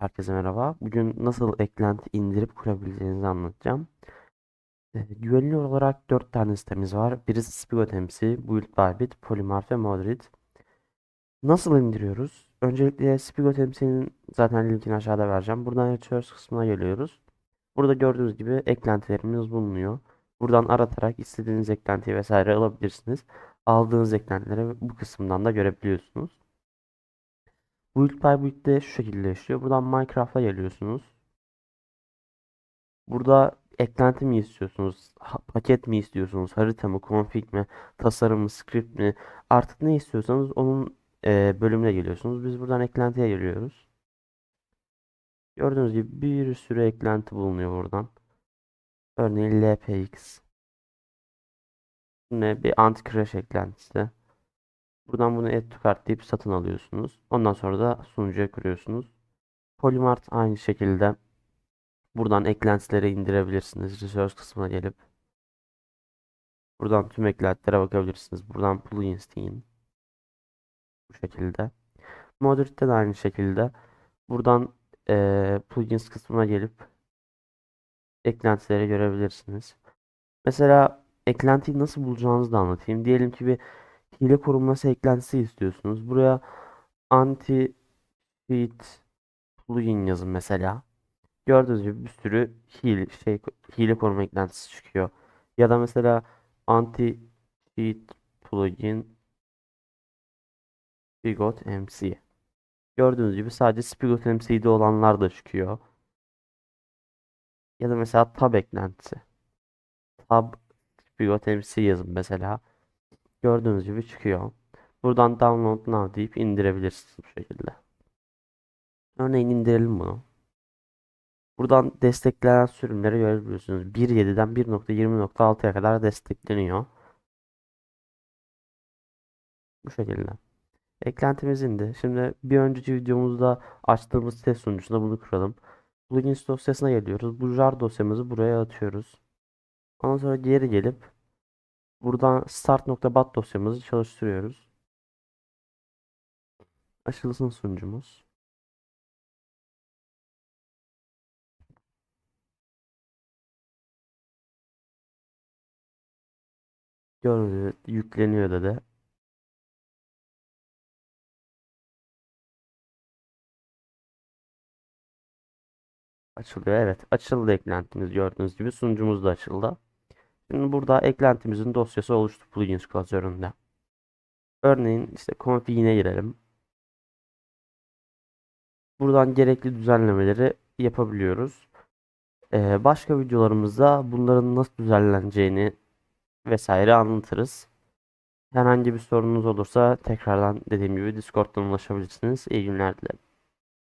Herkese merhaba. Bugün nasıl eklenti indirip kurabileceğinizi anlatacağım. Ee, güvenilir olarak 4 tane sitemiz var. Birisi Spigotemsi, Buildbybit, Polymorph ve Modrid. Nasıl indiriyoruz? Öncelikle Spigotemsi'nin zaten linkini aşağıda vereceğim. Buradan Research kısmına geliyoruz. Burada gördüğünüz gibi eklentilerimiz bulunuyor. Buradan aratarak istediğiniz eklentiyi vesaire alabilirsiniz. Aldığınız eklentileri bu kısımdan da görebiliyorsunuz. Build by Build de şu şekilde işliyor. Buradan Minecraft'a geliyorsunuz. Burada eklenti mi istiyorsunuz? Paket mi istiyorsunuz? Harita mı? Config mi? Tasarım mı? Script mi? Artık ne istiyorsanız onun e, bölümüne geliyorsunuz. Biz buradan eklentiye geliyoruz. Gördüğünüz gibi bir sürü eklenti bulunuyor buradan. Örneğin LPX. Ne bir anti-crash eklentisi. Buradan bunu add to cart deyip satın alıyorsunuz. Ondan sonra da sunucuya kuruyorsunuz. Polymart aynı şekilde buradan eklentileri indirebilirsiniz. Resource kısmına gelip buradan tüm eklentilere bakabilirsiniz. Buradan plugins deyin. Bu şekilde. Moderat'te de aynı şekilde buradan eee, plugins kısmına gelip eklentileri görebilirsiniz. Mesela eklentiyi nasıl bulacağınızı da anlatayım. Diyelim ki bir hile korunması eklentisi istiyorsunuz. Buraya anti cheat plugin yazın mesela. Gördüğünüz gibi bir sürü hile, şey, hile koruma eklentisi çıkıyor. Ya da mesela anti cheat plugin Spigot MC. Gördüğünüz gibi sadece Spigot MC'de olanlar da çıkıyor. Ya da mesela tab eklentisi. Tab Spigot MC yazın mesela. Gördüğünüz gibi çıkıyor. Buradan download now deyip indirebilirsiniz bu şekilde. Örneğin indirelim bunu. Buradan desteklenen sürümleri görebiliyorsunuz. 1.7'den 1.20.6'ya kadar destekleniyor. Bu şekilde. Eklentimiz indi. Şimdi bir önceki videomuzda açtığımız test sunucusunda bunu kuralım. Plugins dosyasına geliyoruz. Bu jar dosyamızı buraya atıyoruz. Ondan sonra geri gelip buradan start.bat dosyamızı çalıştırıyoruz. Açılsın sunucumuz. Gibi yükleniyor dedi. Açılıyor. Evet. Açıldı eklentimiz gördüğünüz gibi. Sunucumuz da açıldı. Şimdi burada eklentimizin dosyası oluştu plugins klasöründe. Örneğin işte config'ine girelim. Buradan gerekli düzenlemeleri yapabiliyoruz. Ee, başka videolarımızda bunların nasıl düzenleneceğini vesaire anlatırız. Herhangi bir sorunuz olursa tekrardan dediğim gibi Discord'dan ulaşabilirsiniz. İyi günler dilerim.